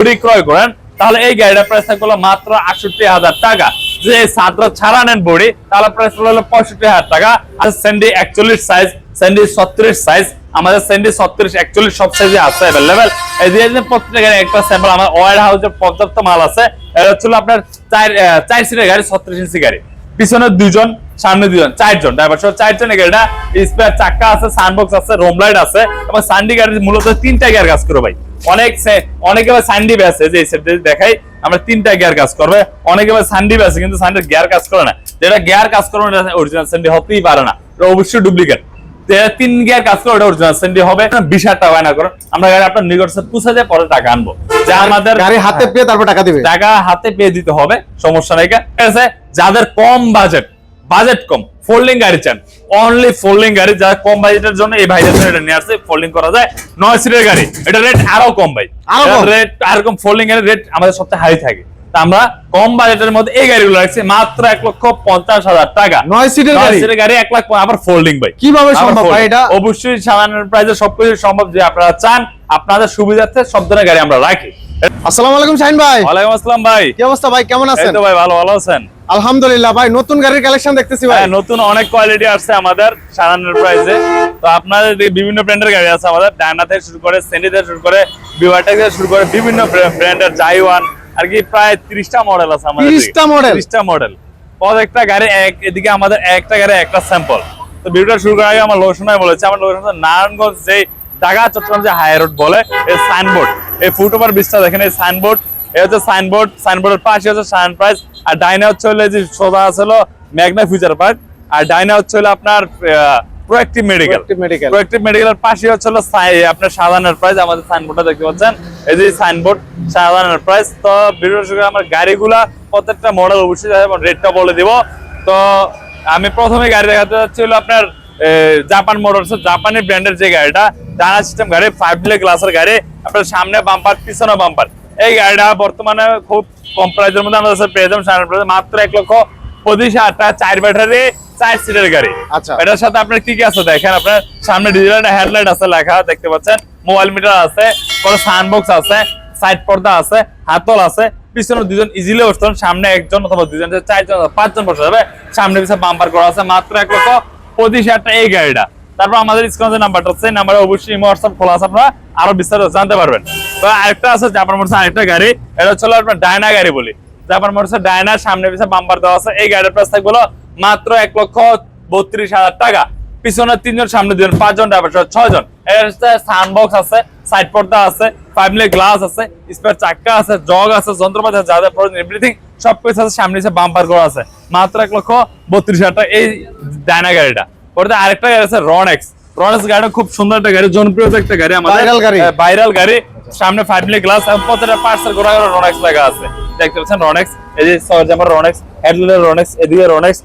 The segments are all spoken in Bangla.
গাড়ি ক্রয় করেন, তাহলে এই গাড়িটার প্রাইস থাকবে মাত্র আটষট্টি হাজার টাকা। যে ছাত্র ছাড়া নেন বডি, তাহলে প্রাইস হলো পঁয়ষট্টি হাজার টাকা। আর স্যান্ডি একচল্লিশ সাইজ স্যান্ডি ছত্রিশ সাইজ আমাদের স্যান্ডি ছত্রিশ, একচল্লিশ সব সাইজে আছে অ্যাভেলেবেল এই যে প্রত্যেক গাড়ি, একটা স্যাম্পল আমার ওয়ার হাউসের পর্যাপ্ত মাল আছে। এটা হচ্ছিল আপনার চার চার সিটের গাড়ি, ছত্রিশ ইঞ্চি গাড়ি। পিছনে দুজন সামনে দুজন চারজন ড্রাইভার সহ চারজন গাড়িটা স্পেয়ার চাক্কা আছে সানবক্স আছে রোম লাইট আছে এবং সান্ডি গাড়ি মূলত তিনটা গিয়ার কাজ করে ভাই। অনেক অনেকে সান্ডি আছে যে সেট দেখাই আমরা তিনটা গিয়ার কাজ করবে। অনেকে সান্ডি আছে কিন্তু সান্ডির গিয়ার কাজ করে না। যেটা গিয়ার কাজ করবে অরিজিনাল সান্ডি হতেই পারে না। অবশ্যই ডুপ্লিকেট তিন গিয়ার কাজ করে ওটা অরিজিনাল সান্ডি হবে। বিশ হাজার টাকা না করুন আমরা গাড়ি আপনার নিকট পুষে যায় পরে টাকা আনব। যা আমাদের গাড়ি হাতে পেয়ে তারপর টাকা দিবে। টাকা হাতে পেয়ে দিতে হবে সমস্যা নাই। ঠিক আছে? যাদের কম বাজেট বাজেট কম ফোল্ডিং গাড়ি চান। অনলি ফোল্ডিং গাড়ি যারা কম বাজেটের জন্য এই ভাইদের জন্য এটা নিয়ে আসছে ফোল্ডিং করা যায়। নয় সিটের গাড়ি এটা রেট আরও কম ভাই। আরও কম? রেট আর কম ফোল্ডিং এর রেট আমাদের সবচেয়ে হাই থাকে। আমরা কম বাজেটের মধ্যে এই গাড়িগুলো রাখছি মাত্র এক লক্ষ পঞ্চাশ হাজার টাকা। নয় সিটের গাড়ি? সিটের গাড়ি এক লাখ আবার ফোল্ডিং ভাই। কীভাবে সম্ভব ভাই এটা? অবশ্যই সামান্য প্রাইসে সবকিছু সম্ভব যে আপনারা চান আপনাদের সুবিধার্থে সব ধরনের গাড়ি আমরা রাখি। আসসালামু আলাইকুম শাহিন ভাই। ওয়ালাইকুম আসসালাম ভাই। কি অবস্থা ভাই? কেমন আছেন তো ভাই ভালো ভালো আছেন? আলহামদুলিল্লাহ ভাই নতুন গাড়ির কালেকশন দেখতেছি ভাই। হ্যাঁ নতুন অনেক কোয়ালিটি আসছে আমাদের সারানোর প্রাইসে তো আপনাদের বিভিন্ন ব্র্যান্ডের গাড়ি আছে আমাদের ডায়না থেকে শুরু করে সেন্ডি থেকে শুরু করে বিওয়াটেক থেকে শুরু করে বিভিন্ন ব্র্যান্ডের জাইওয়ান আর কি প্রায় তিরিশটা মডেল আছে আমাদের 30টা model? তিরিশটা মডেল প্রত্যেকটা গাড়ি এক এদিকে আমাদের একটা গাড়ি একটা স্যাম্পল তো ভিডিওটা শুরু করার আগে আমার লোকশনায় বলেছে আমার লোকেশন নারায়ণগঞ্জ যে ঢাকা চট্টগ্রাম যে হাই রোড বলে এই সাইনবোর্ড এই ফুট ওভার ব্রিজটা দেখেন এই সাইনবোর্ড এই হচ্ছে সাইনবোর্ড সাইনবোর্ডের পাশে হচ্ছে প্রাইস আর ডাইনে হচ্ছে হলো যে সোজা আছে হলো মেঘনা ফিউচার পার্ক আর ডাইনে হচ্ছে হলো আপনার প্রোয়েক্টিভ মেডিকেল। প্রোয়েক্টিভ মেডিকেলের পাশে হচ্ছে হলো আপনার সাধারণের প্রাইস আমাদের সাইনবোর্ডটা দেখতে পাচ্ছেন। এই যে সাইনবোর্ড সাধারণের প্রাইস তো ভিডিওর আমার গাড়িগুলা প্রত্যেকটা মডেল অবশ্যই আছে এবং রেটটা বলে দিব। তো আমি প্রথমে গাড়ি দেখাতে যাচ্ছি হলো আপনার জাপান মোটরস জাপানি ব্র্যান্ডের যে গাড়িটা। ডানা সিস্টেম গাড়ি ফাইভ ডিলে গ্লাসের গাড়ি। আপনার সামনে বাম্পার পিছনে বাম্পার এই গাড়িটা বর্তমানে খুব কম প্রাইসের মধ্যে আমাদের কাছে পেয়ে যাবেন মাত্র এক লক্ষ পঁচিশ হাজার টাকা চার ব্যাটারি চার সিটের গাড়ি। আচ্ছা। এটার সাথে আপনার কি কি আছে দেখেন? আপনার সামনে ডিজিটাল হেডলাইট আছে লেখা দেখতে পাচ্ছেন? মোবাইল মিটার আছে পরে সাউন্ড আছে সাইড পর্দা আছে হাতল আছে পিছনে দুজন ইজিলি বসতে পারেন, সামনে একজন অথবা দুজন চারজন পাঁচজন বসে যাবে সামনে পিছনে বাম্পার করা আছে। মাত্র এক লক্ষ পঁচিশ হাজার টাকা এই গাড়িটা। তারপর আমাদের স্ক্রিনে যে নাম্বারটা আছে নাম্বারে অবশ্যই হোয়াটসঅ্যাপ খোলা আছে আপনারা। আরও বিস্তারিত জানতে পারবেন। তো আরেকটা আছে জাপান মোটরস আরেকটা গাড়ি, এটা হচ্ছে আপনার ডায়না গাড়ি বলি। জাপান মোটরসের ডায়না সামনে পিছনে বাম্পার দেওয়া আছে, এই গাড়ির প্রাইস থাকবে মাত্র এক লক্ষ বত্রিশ হাজার টাকা। পিছনে তিনজন, সামনে দুজন, পাঁচজন ড্রাইভার সহ ছয়জন। এর সাউন্ড বক্স আছে সাইড পর্দা আছে ফাইভলি গ্লাস আছে স্পেয়ার চাক্কা আছে জগ আছে, যন্ত্রপাতি আছে যাদের প্রয়োজন এভরিথিং সবকিছু আছে, সামনে এসে বাম্পার করা আছে। মাত্র এক লক্ষ বত্রিশ হাজার টাকা, এই ডায়না গাড়িটা। পরে আরেকটা গাড়ি আছে রনেক্স রনেক্স গাড়িটা খুব সুন্দর একটা গাড়ি জনপ্রিয় একটা গাড়ি আমাদের Viral গাড়ি। ভাইরাল গাড়ি। সামনে ফাইভলি গ্লাস এবং প্রত্যেকটা গোড়া গোড়া রনেক্স লেখা আছে। দেখতে পাচ্ছেন রনেক্স এই যে সরজামার রনেক্স হেডলাইটের রনেক্স এদিকে রনেক্স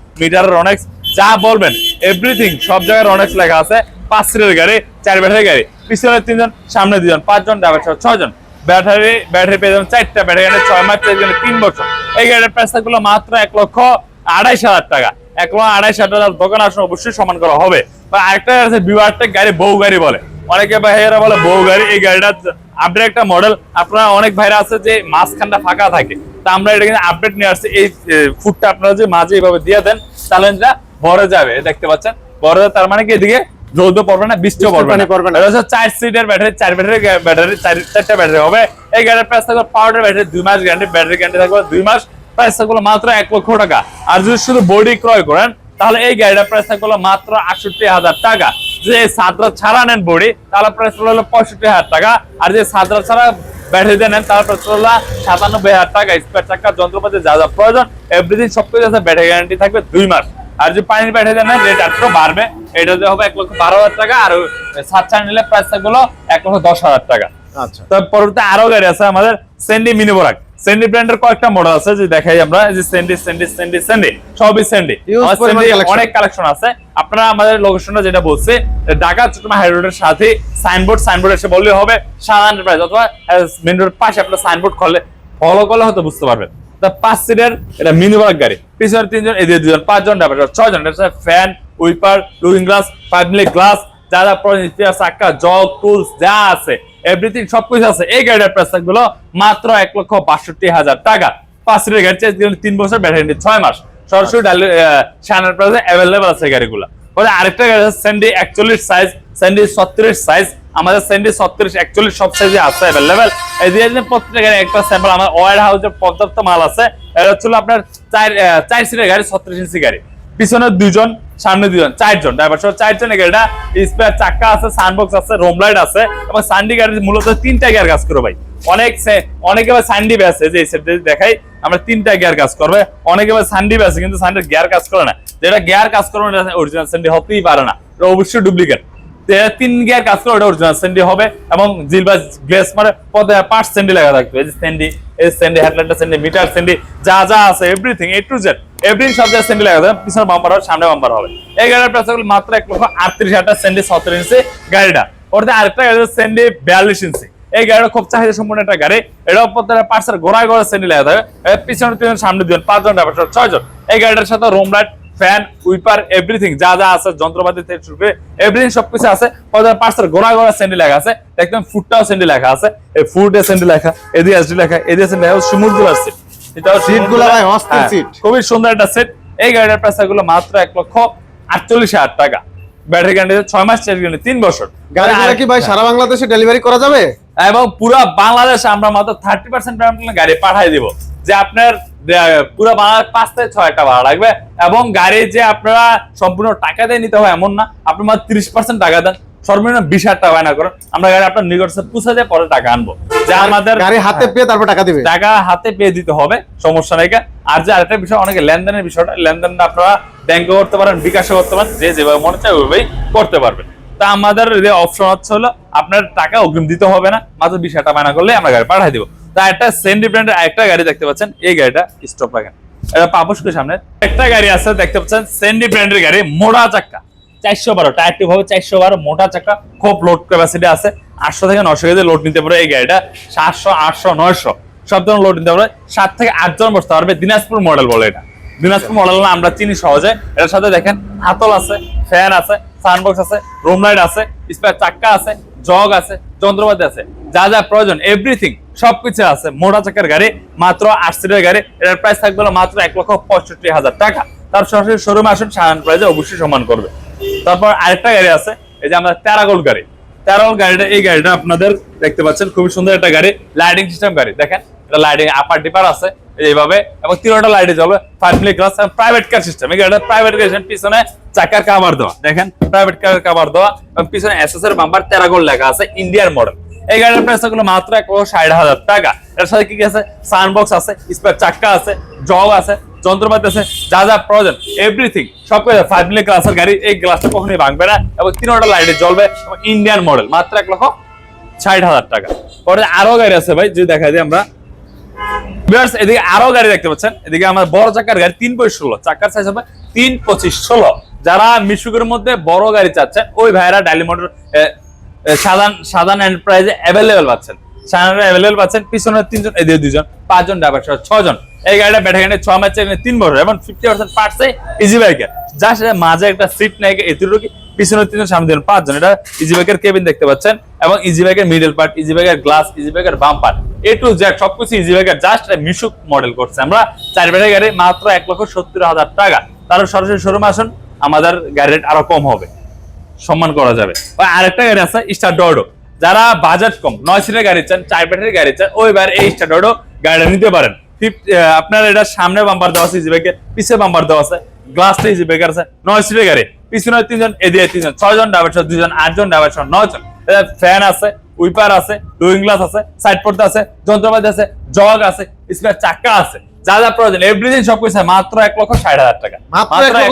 রনেক্স যা বলবেন এভরিথিং সব জায়গায় রনেক্স লেখা আছে। পাঁচ সিটের গাড়ি চার ব্যাটারি গাড়ি। পিছনে তিনজন সামনে দুজন পাঁচজন ড্রাইভার সহ ছয়জন। ব্যাটারি ব্যাটারি পেয়ে যাবেন চারটা ব্যাটারি গাড়ি ছয় মাস জন্য তিন বছর। এই গাড়ির প্রাইস থাকল মাত্র এক লক্ষ আড়াইশ হাজার টাকা। এক লক্ষ আড়াইশ হাজার দোকান আসলে অবশ্যই সমান করা হবে। বা আরেকটা আছে বিওয়ারটেক গাড়ি বউ গাড়ি বলে। অনেকে ভাইয়েরা বলে বউ গাড়ি এই গাড়িটা আপডেট একটা মডেল আপনারা অনেক ভাইরা আছে যে মাঝখানটা ফাঁকা থাকে। তা আমরা এটা কিন্তু আপডেট নিয়ে আসছি। এই ফুটটা আপনারা যে মাঝে এইভাবে দিয়ে দেন তাহলে এটা ভরে যাবে। দেখতে পাচ্ছেন? ভরে যাবে, তার মানে কি এদিকে রোদও পড়বে না বৃষ্টিও বৃষ্টি পড়বে না। চার সিটের ব্যাটারি চার ব্যাটারি ব্যাটারি চার চারটা ব্যাটারি হবে। এই গাড়ির প্রাইস থাকবে পাউডার ব্যাটারি দুই মাস গ্যারান্টি ব্যাটারি গ্যারান্টি থাকবে দুই মাস। প্রাইস থাকবে মাত্র এক লক্ষ টাকা। আর যদি শুধু বডি ক্রয় করেন, তাহলে এই গাড়িটার প্রাইস থাকবে মাত্র আটষট্টি হাজার টাকা। যে সাতরা ছাড়া নেন বডি তাহলে প্রাইস হলো পঁয়ষট্টি হাজার টাকা। আর যে সাতরা ছাড়া ব্যাটারি দিয়ে নেন, তাহলে প্রাইস সাতানব্বই হাজার টাকা। স্পেয়ার চাকা যন্ত্রপাতি যা যা প্রয়োজন এভরিথিং সবকিছু আছে ব্যাটারি গ্যারান্টি থাকবে দুই মাস। আর যে পানির ব্যাটারি দিয়ে নেন রেট একটু বাড়বে। এটা হবে এক লক্ষ বারো হাজার টাকা। আর সাত চার নিলে প্রাইস থাকবে এক লক্ষ দশ হাজার টাকা। তো পরবর্তী আরও গাড়ি আছে আমাদের সেন্ডি মিনি বোরাক সেন্ডি ব্র্যান্ডের কয়েকটা মডেল আছে যে দেখাই আমরা যে সেন্ডি সেন্ডি সেন্ডি সেন্ডি সবই সেন্ডি Huge আমার পরিমাণ সেন্ডি collection। অনেক কালেকশন আছে। আপনারা আমাদের লোকেশনটা যেটা বলছে ঢাকা চট্টগ্রাম হাই রোডের সাথে সাইনবোর্ড সাইনবোর্ড এসে বললে হবে সাদা এন্টারপ্রাইজ অথবা মেন রোডের পাশে আপনার সাইনবোর্ড ফলো করলে হয়তো বুঝতে পারবেন। তা পাঁচ সিটের এটা মিনি বাগ গাড়ি। পিছনে তিনজন এদিকে দুজন পাঁচজন ড্রাইভার ছয়জন fan wiper looking glass five glass যা যা প্রয়োজন স্পিয়ার চাক্কা জগ টুলস যা আছে। এভরিথিং সবকিছু আছে। এই গাড়ির প্রাইসগুলো মাত্র এক লক্ষ বাষট্টি হাজার টাকা। পাঁচ লিটার গাড়ি চেঞ্জ করলে তিন বছর ব্যাটারি ছয় মাস। সরাসরি সানের প্রাইসে অ্যাভেলেবল আছে গাড়িগুলো। ওদের আরেকটা গাড়ি আছে স্যান্ডি একচল্লিশ সাইজ স্যান্ডি ছত্রিশ সাইজ আমাদের স্যান্ডি ছত্রিশ একচল্লিশ সব সাইজে আছে অ্যাভেলেবেল এই দিয়ে যে প্রত্যেকটা গাড়ি একটা স্যাম্পল আমার ওয়ার হাউসের পর্যাপ্ত মাল আছে। এটা হচ্ছিল আপনার চার চার সিটের গাড়ি ছত্রিশ ইঞ্চি গাড়ি। পিছনে দুজন সামনে দুজন চারজন ড্রাইভার সহ চারজন গাড়িটা স্পেয়ার চাক্কা আছে সানবক্স আছে রোম লাইট আছে এবং সানডি গাড়ি মূলত তিনটা গিয়ার কাজ করবে ভাই। অনেক অনেকে আবার সানডি আছে যে দেখাই, আমরা তিনটা গিয়ার কাজ করবে। অনেকে আবার সানডি আছে কিন্তু সানডির গিয়ার কাজ করে না। যেটা গিয়ার কাজ করবে না অরিজিনাল সানডি হতেই পারে না। এটা অবশ্যই ডুপ্লিকেট তিন গিয়ার কাজ করে, ওটা অরিজিনাল স্যান্ডি হবে এবং জিলবা গ্লেস মানে পদে পাঁচ স্যান্ডি লাগা থাকবে। এই স্যান্ডি এই স্যান্ডি হেডলাইটটা স্যান্ডি মিটার স্যান্ডি যা যা আছে everything A to Z everything সব জায়গায় স্যান্ডি লাগা থাকবে। পিছনে বাম্পার হবে সামনে বাম্পার হবে। এই গাড়ির প্রাইস হলো মাত্র এক লক্ষ আটত্রিশ হাজার স্যান্ডি সত্তর ইঞ্চি গাড়িটা। ওটাতে আরেকটা গাড়ি স্যান্ডি বিয়াল্লিশ ইঞ্চি এই গাড়িটা খুব চাহিদা সম্পূর্ণ একটা গাড়ি। এটা প্রত্যেকটা পার্সের ঘোড়ায় ঘোড়া স্যান্ডি লাগা থাকবে। পিছনে তিনজন, সামনে দুজন, পাঁচজন ড্রাইভার ছয়জন এই গাড়িটার সাথে room light fan wiper everything যা যা আছে, যন্ত্রপাতি থেকে শুরু করে এভরিথিং সবকিছু আছে। পদার পার্সের গোড়া গোড়া স্যান্ডি লেখা আছে। একদম ফুটটাও স্যান্ডি লেখা আছে। এই ফুট স্যান্ডি লেখা, এদিকে এসডি লেখা, এদিকে স্যান্ডি লেখা সুমুদ্রার সিট এটাও Seat গুলো ভাই অস্থির হ্যাঁ, seat। খুবই সুন্দর একটা সেট এই গাড়িটার প্রাইসগুলো মাত্র এক লক্ষ আটচল্লিশ হাজার টাকা। ব্যাটারি গ্যারান্টি ছয় মাস চার্জ গ্যারান্টি তিন বছর। গাড়িগুলো কি ভাই সারা বাংলাদেশে ডেলিভারি করা যাবে? এবং পুরো বাংলাদেশে আমরা মাত্র থার্টি পার্সেন্ট গাড়ি পাঠাই দিব। যে আপনার পুরো বাংলাদেশ পাঁচ থেকে ছয়টা ভাড়া লাগবে এবং গাড়ি যে আপনারা সম্পূর্ণ টাকা দিয়ে নিতে হয় এমন না আপনি মাত্র তিরিশ পার্সেন্ট টাকা দেন। সর্বনিম্ন বিশ হাজার টাকা করেন। আমরা গাড়ি আপনার নিকট পুষে দিয়ে পরে টাকা আনব। আমাদের গাড়ি হাতে পেয়ে তারপর টাকা দিবে। টাকা হাতে পেয়ে দিতে হবে সমস্যা নাই আর যে আরেকটা বিষয় অনেকে লেনদেনের বিষয়টা লেনদেনটা আপনারা ব্যাংকে করতে পারেন বিকাশে করতে পারেন যে যেভাবে মনে চায় ওইভাবেই করতে পারবেন। তা আমাদের যে অপশন হচ্ছে হলো আপনার টাকা অগ্রিম দিতে হবে না মাত্র বিশ হাজার করলে আমরা গাড়ি পাঠাই দিব। তা একটা একটা গাড়ি দেখতে পাচ্ছেন এই গাড়িটা স্টপ রাখেন। এটা সামনে। একটা গাড়ি আছে দেখতে পাচ্ছেন সেন্ডি ব্র্যান্ডের গাড়ি মোড়া চাক্কা। চারশো বারো টায়ার টিউব হবে চারশো বারো মোটা চাকা খুব লোড ক্যাপাসিটি আছে। আটশো থেকে নশো কেজি লোড নিতে পারে এই গাড়িটা। সাতশো আটশো নয়শো। সব ধরনের লোড নিতে পারে। সাত থেকে আটজন বসতে পারবে। দিনাজপুর মডেল বলে এটা। দিনাজপুর মডেল না আমরা চিনি সহজে। এটার সাথে দেখেন হাতল আছে ফ্যান আছে সানবক্স আছে রুম লাইট আছে স্পেয়ার চাক্কা আছে জগ আছে যন্ত্রপাতি আছে। যা যা প্রয়োজন এভরিথিং সবকিছু আছে। মোটা চাকার গাড়ি মাত্র আট সিটের গাড়ি। এটার প্রাইস থাকবে মাত্র এক লক্ষ পঁয়ষট্টি হাজার টাকা। তার সরাসরি শোরুমে আসুন সাধারণ প্রাইসে অবশ্যই সম্মান করবে। তারপর আরেকটা গাড়ি আছে এই যে আমাদের তেরাগোল গাড়ি। তেরাগোল গাড়িটা, এই গাড়িটা আপনাদের দেখতে পাচ্ছেন, খুবই সুন্দর একটা গাড়ি লাইটিং সিস্টেম গাড়ি। দেখেন, এটা লাইটিং আপার ডিপার আছে এইভাবে, এবং তিনটা লাইটে জ্বলবে ফাইভ মিলি ক্লাস প্রাইভেট কার সিস্টেম এই গাড়িটা প্রাইভেট কার পিছনে চাকার কাভার দেওয়া। দেখেন প্রাইভেট কার কাভার দেওয়া, এবং পিছনে এসএস এর বাম্পার তেরাগোল লেখা আছে ইন্ডিয়ার মডেল এই গাড়ির প্রাইসগুলো মাত্র এক লক্ষ ষাট হাজার টাকা। এর সাথে কি কি আছে? সানবক্স আছে স্পেয়ার চাক্কা আছে জগ আছে যন্ত্রপাতি আছে যা যা প্রয়োজন এভরিথিং সব কিছু ফাইভ মিলি ক্লাসের গাড়ি, এই গ্লাসটা কখনোই ভাঙবে না এবং তিনটা লাইটে জ্বলবে ইন্ডিয়ান মডেল মাত্র এক লক্ষ ষাট হাজার টাকা। পরে আরও গাড়ি আছে ভাই, যদি দেখা দিই আমরা। এদিকে আরও গাড়ি দেখতে পাচ্ছেন। এদিকে আমার বড় চাকার গাড়ি, তিন পঁচিশ ষোলো, চাকার সাইজ হবে তিন পঁচিশ ষোলো। যারা মিশুকের মধ্যে বড় গাড়ি চাচ্ছেন ওই ভাইরা ডাইলি মোটর সাধারণ সাধারণ এন্টারপ্রাইজে অ্যাভেলেবেল পাচ্ছেন। সাধারণ অ্যাভেলেবেল পাচ্ছেন, পিছনে তিনজন, এদিকে দুজন পাঁচজন ড্রাইভার সহ ছজন এই গাড়িটা ব্যাটারি গাড়ি ছ মাস চালিয়ে তিন বছর এবং ফিফটি পার্সেন্ট পার্টসে ইজি বাইকের সেটা মাঝে একটা সিট নেই এতটুকু পিছনে তিনজন, সামনে তিনজন, পাঁচজন। এটা ইজি বাইকের কেবিন দেখতে পাচ্ছেন এবং ইজি বাইকের মিডল পার্ট ইজি বাইকের গ্লাস ইজি বাইকের বাম পার্ট এ টু জেড সবকিছু ইজি বাইকের জাস্ট মিশুক মডেল করছে। আমরা চার ব্যাটারি গাড়ি মাত্র এক লক্ষ সত্তর হাজার টাকা। তার সরাসরি শোরুম আসুন, আমাদের গাড়ি রেট আরও কম হবে। সম্মান করা যাবে। আর আরেকটা গাড়ি আছে স্টার ডোডো যারা বাজেট কম, নয় সিটের গাড়ি চান, চার ব্যাটারি গাড়ি চান, ওইবার এই স্টার ডোডো গাড়িটা নিতে পারেন। আপনার এটা সামনে বাম্পার দেওয়া আছে ইজি পিছিয়ে বাম্পার দেওয়া আছে। গ্লাসটা ইজি বাইকার আছে। নয় সিটের গাড়ি পিছনে তিনজন এদিকে তিনজন। ছয়জন ড্রাইভার সহ দুজন আটজন ড্রাইভার সহ নয়জন ফ্যান আছে উইপার আছে ডুইং গ্লাস আছে সাইড পর্দা আছে যন্ত্রপাতি আছে জগ আছে স্পেয়ার চাক্কা আছে। যা যা প্রয়োজন এভরিথিং সবকিছু আছে, মাত্র এক লক্ষ ষাট হাজার টাকা।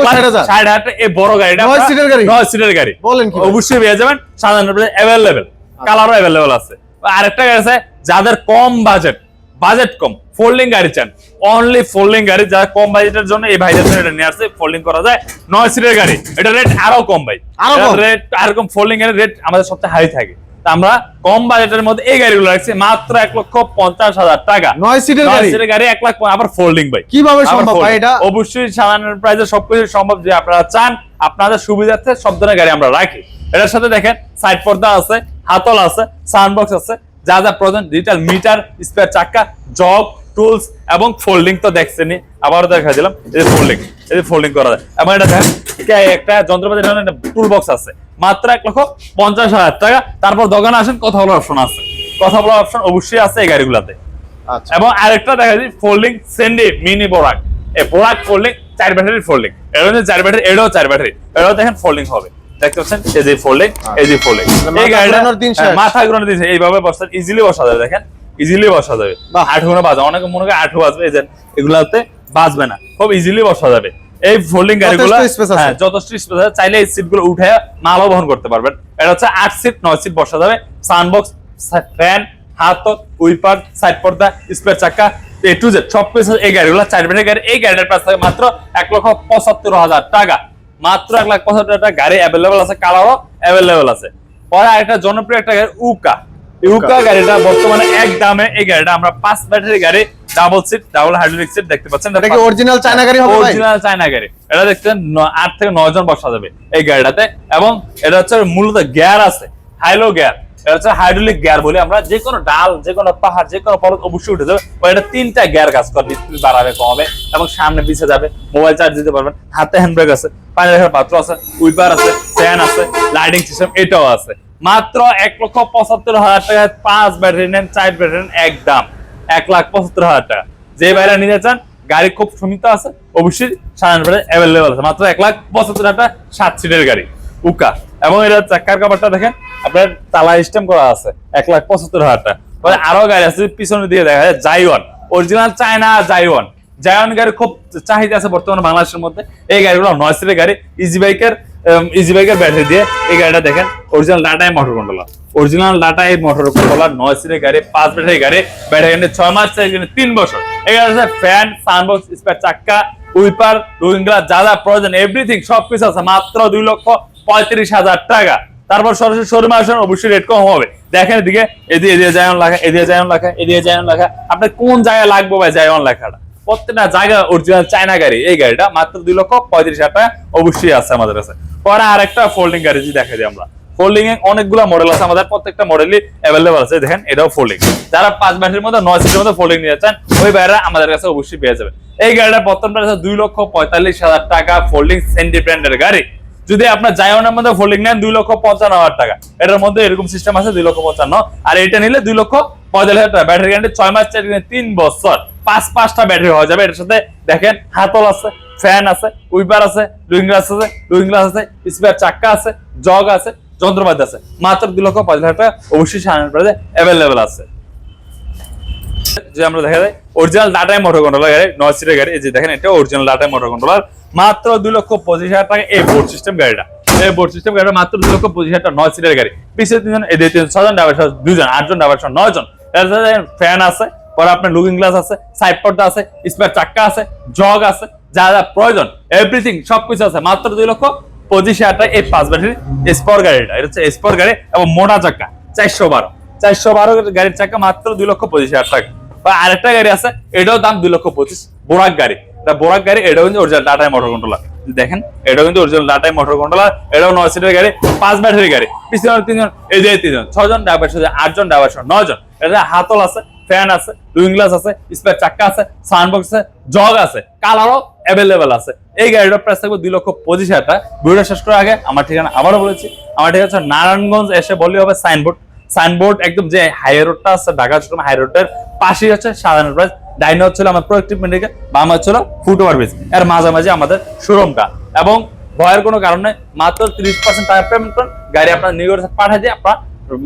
ষাট হাজার? টাকা এই বড় গাড়িটা নয় আপনারা- সিটের গাড়ি? নয় সিটের গাড়ি। বলেন অবশ্যই পেয়ে যাবেন সাধারণ অ্যাভেলেবেল কালারও অ্যাভেলেবেল আছে। আরেকটা গাড়ি আছে যাদের কম বাজেট বাজেট কম ফোল্ডিং গাড়ি চান। অনলি ফোল্ডিং গাড়ি যারা কম বাজেটের জন্য এই ভাইদের জন্য এটা নিয়ে আসছে ফোল্ডিং করা যায়। নয় সিটের গাড়ি এটা রেট আরও কম ভাই। আরও কম? রেট এরকম ফোল্ডিং এর রেট আমাদের সবচেয়ে হাই থাকে। আমরা কম বাজেটের মধ্যে এই গাড়িগুলো রাখছি মাত্র এক লক্ষ পঞ্চাশ হাজার টাকা। নয় সিটের গাড়ি? সিটের গাড়ি এক লাখ আবার ফোল্ডিং ভাই। কীভাবে সম্ভব ভাই এটা? অবশ্যই সাধারণ প্রাইসে সবকিছু সম্ভব যে আপনারা চান আপনাদের সুবিধার্থে সব ধরনের গাড়ি আমরা রাখি। এটার সাথে দেখেন সাইড পর্দা আছে হাতল আছে সাউন্ড আছে যা যা প্রয়োজন ডিজিটাল মিটার স্পেয়ার চাকা জব টুলস এবং ফোল্ডিং তো দেখছেনই আবারও দেখা দিলাম এই যে ফোল্ডিং এই যে ফোল্ডিং করা যায়। এবং এটা দেখেন একটা যন্ত্রপাতি টুল বক্স আছে মাত্র এক লক্ষ পঞ্চাশ হাজার টাকা। তারপর দোকানে আসেন কথা বলার অপশন আছে। কথা বলার অপশন অবশ্যই আছে এই গাড়িগুলোতে। আচ্ছা। এবং আরেকটা দেখা যায় ফোল্ডিং সেন্ডি মিনি বোরাক এই বোরাক ফোল্ডিং চার ব্যাটারি ফোল্ডিং এটা হচ্ছে চার ব্যাটারি এটাও চার ব্যাটারি এটাও দেখেন ফোল্ডিং হবে। দেখতে পাচ্ছেন? এই যে ফোল্ডিং এই যে ফোল্ডিং মাথা ঘোরানোর দিন মাথা ঘুরানোর দিন এইভাবে বসা ইজিলি বসা যাবে দেখেন। ইজিলি বসা যাবে। ঘণ্টা বাজে। অনেকে মনে করে আট বাজবে এই যে এগুলাতে বাজবে না। খুব ইজিলি বসা যাবে। এই ফোল্ডিং গাড়িগুলো যথেষ্ট হ্যাঁ যথেষ্ট স্পেস আছে। চাইলে এই সিটগুলো উঠে মালও বহন করতে পারবেন। এটা হচ্ছে আট সিট নয় সিট বসা যাবে। সানবক্স ফ্যান হাত উইপার সাইড পর্দা স্পেয়ার চাকা এ টু জেড সব কিছু এই গাড়িগুলো চার ব্যাটারি গাড়ি এই গাড়িটার প্রাইস থাকে মাত্র এক লক্ষ পঁচাত্তর হাজার টাকা। মাত্র এক লাখ পঁচাত্তর টাকা গাড়ি অ্যাভেলেবেল আছে কালারও অ্যাভেলেবেল আছে। পরে আরেকটা জনপ্রিয় একটা গাড়ি উকা। উকা। গাড়িটা বর্তমানে এক দামে এই গাড়িটা আমরা পাঁচ ব্যাটারি গাড়ি double seat double hydraulic seat দেখতে পাচ্ছেন। এটা কি অরিজিনাল চায়না গাড়ি হবে অরিজিনাল চায়না গাড়ি। এটা দেখছেন ন- আট থেকে নয় জন বসা যাবে এই গাড়িটাতে। এবং এটা হচ্ছে মূলত গিয়ার আছে হাইলো গিয়ার হচ্ছে হাইড্রোলিক গিয়ার বলি আমরা যে কোনো ডাল যে কোনো পাহাড় যে কোনো পর্বত অবশ্যই উঠে যাবে। এটা তিনটা গিয়ার কাজ করবে স্পিড বাড়াবে, কমাবে এবং সামনে পিছিয়ে যাবে। মোবাইল চার্জ দিতে পারবেন। হাতে হ্যান্ড ব্রেক আছে, পানি রাখার পাত্র আছে, উইপার আছে ফ্যান আছে লাইটিং সিস্টেম এটাও আছে। মাত্র এক লক্ষ পঁচাত্তর হাজার টাকা পাঁচ ব্যাটারি নেন, চার ব্যাটারি নেন এক দাম এক লাখ পঁচাত্তর হাজার টাকা। যে বাইরে নিতে চান, গাড়ি খুব সীমিত আছে, অবশ্যই সাধারণ অ্যাভেলেবল আছে। মাত্র এক লাখ পঁচাত্তর হাজার টাকা, সাত সিটের গাড়ি, উকা। এবং এটা চাকার কাপড়টা দেখেন আপনার তালা সিস্টেম করা আছে, এক লাখ পঁচাত্তর হাজার টাকা। আরও গাড়ি আছে পিছনে দিয়ে দেখা যায় জাইওয়ান অরিজিনাল চায়না জাইওয়ান জায়ন গাড়ি খুব চাহিদা আছে বর্তমানে বাংলাদেশের মধ্যে। এই গাড়িগুলো নয় সিটের গাড়ি ইজি বাইকের ইজি বাইকের ব্যাটারি দিয়ে এই গাড়িটা দেখেন অরিজিনাল ডাটাই মোটর কন্ট্রোলার অরিজিনাল ডাটাই মোটর কন্ট্রোলার নয় সিটের গাড়ি, পাঁচ ব্যাটারি গাড়ি ব্যাটারি গাড়ি ছয় মাস চাই তিন বছর। এই গাড়ি আছে ফ্যান সানবক্স স্পেয়ার চাক্কা উইপার রুইং গ্লাস যা যা প্রয়োজন এভরিথিং সবকিছু আছে, মাত্র দুই লক্ষ পঁয়ত্রিশ হাজার টাকা। তারপর সরাসরি শোরুমে আসেন, অবশ্যই রেট কম হবে। দেখেন এদিকে এদিকে এদিকে জায়ন লেখা, এদিকে জায়ন লেখা, এদিকে জায়ন লেখা। আপনার কোন জায়গায় লাগবে ভাই জায়ন লেখাটা? প্রত্যেকটা জায়গা অরিজিনাল চায়না গাড়ি, এই গাড়িটা মাত্র দুই লক্ষ পঁয়ত্রিশ হাজার টাকা অবশ্যই আছে আমাদের কাছে। পরে ফোল্ডিং গাড়ি দেখা আমরা। ফোল্ডিং এ অনেকগুলো মডেল আছে আমাদের, প্রত্যেকটা মডেলই অ্যাভেলেবল আছে। দেখেন, এটাও ফোল্ডিং যারা পাঁচ ব্যাটারির মধ্যে, নয় সিটের মধ্যে ফোল্ডিং নিয়ে চান ওই বাইরে আমাদের কাছে অবশ্যই পেয়ে যাবে এই গাড়িটার বর্তমান প্রাইস দুই লক্ষ পঁয়তাল্লিশ হাজার টাকা ফোল্ডিং সেন্টি ব্র্যান্ডের গাড়ি। যদি আপনার জায়নের মধ্যে ফোল্ডিং নেন, দুই লক্ষ পঞ্চান্ন হাজার টাকা। এটার মধ্যে এরকম সিস্টেম আছে, দুই লক্ষ পঞ্চান্ন। আর এটা নিলে দুই লক্ষ পঁয়তাল্লিশ হাজার টাকা। ব্যাটারি গ্যারান্টি ছয় মাস চার তিন বছর। পাঁচ পাঁচটা ব্যাটারি হয়ে যাবে। এটার সাথে দেখেন, হাতল আছে ফ্যান আছে, উইপার আছে লুইং গ্লাস আছে লুইং গ্লাস আছে স্পেয়ার চাক্কা আছে, জগ আছে, যন্ত্রপাতি আছে। মাত্র দুই লক্ষ পঁয়তাল্লিশ হাজার টাকা। অবশ্যই সাধারণ প্রাইসে অ্যাভেলেবেল আছে। যে আমরা দেখা যায় অরিজিনাল ডাটাই মোটর কন্ট্রোলার গাড়ি নয় সিটের গাড়ি এই যে দেখেন, এটা অরিজিনাল ডাটাই মোটর কন্ট্রোলার মাত্র দুই লক্ষ পঁচিশ হাজার টাকা এই বোর্ড সিস্টেম গাড়িটা। এই বোর্ড সিস্টেম গাড়িটা মাত্র দুই লক্ষ পঁচিশ হাজার নয় সিটের গাড়ি। পিছিয়ে তিনজন এদের তিন ছজন ড্রাইভার সহ দুজন আটজন ড্রাইভার সহ নয় জন ফ্যান আছে, পরে আপনার লুকিং গ্লাস আছে সাইড পর্দা আছে স্পেয়ার চাক্কা আছে জগ আছে, যা যা প্রয়োজন এভরিথিং সবকিছু আছে। মাত্র দুই লক্ষ পঁচিশ হাজার টাকা এই পাঁচ ব্যাটারি স্পর গাড়িটা। এটা হচ্ছে স্পর গাড়ি এবং মোটা চাক্কা, চারশো বারো। চারশো বারো গাড়ির চাকা মাত্র দুই লক্ষ পঁচিশ হাজার টাকা। আরেকটা গাড়ি আছে, এটাও দাম দুই লক্ষ পঁচিশ, বোরাক গাড়ি। এটা বোরাক গাড়ি, এটাও কিন্তু অরিজিনাল টাটাই মোটর কন্ট্রোলার দেখেন, এটাও কিন্তু অরিজিনাল টাটাই মোটর কন্ট্রোলার এটাও নয় সিটের গাড়ি, পাঁচ ব্যাটারি গাড়ি। পিছনে তিনজন, এই যে তিনজন, ছজন ড্রাইভার সাথে আটজন ড্রাইভার সহ নয় জন এটা হাতল আছে ফ্যান আছে লুইং গ্লাস আছে স্পেয়ার চাক্কা আছে সাউন্ডবক্স আছে জগ আছে কালারও অ্যাভেলেবেল আছে। এই গাড়িটার প্রাইস থাকবে দুই লক্ষ পঁচিশ হাজার টাকা। ভিডিওটা শেষ করার আগে আমার ঠিকানা আবারও বলেছি, আমার ঠিকানা হচ্ছে নারায়ণগঞ্জ, এসে বললে হবে সাইনবোর্ড। সাইনবোর্ড একদম যে হাই রোডটা আছে, ঢাকা চট্টগ্রাম হাই রোডের পাশেই হচ্ছে সাধারণ প্রাইস ডাইনে হচ্ছিল আমার প্রোয়েক্টিভ মেডিকেল, বাম হচ্ছিল ফুট ওভার ব্রিজের মাঝামাঝি আমাদের শোরুমটা। এবং ভয়ের কোনো কারণে মাত্র তিরিশ পার্সেন্ট টাকা পেমেন্ট করেন, গাড়ি আপনার নিউ পাঠিয়ে দিয়ে আপনার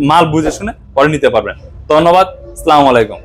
মাল বুঝে শুনে পরে নিতে পারবেন। ধন্যবাদ, আসসালামু আলাইকুম।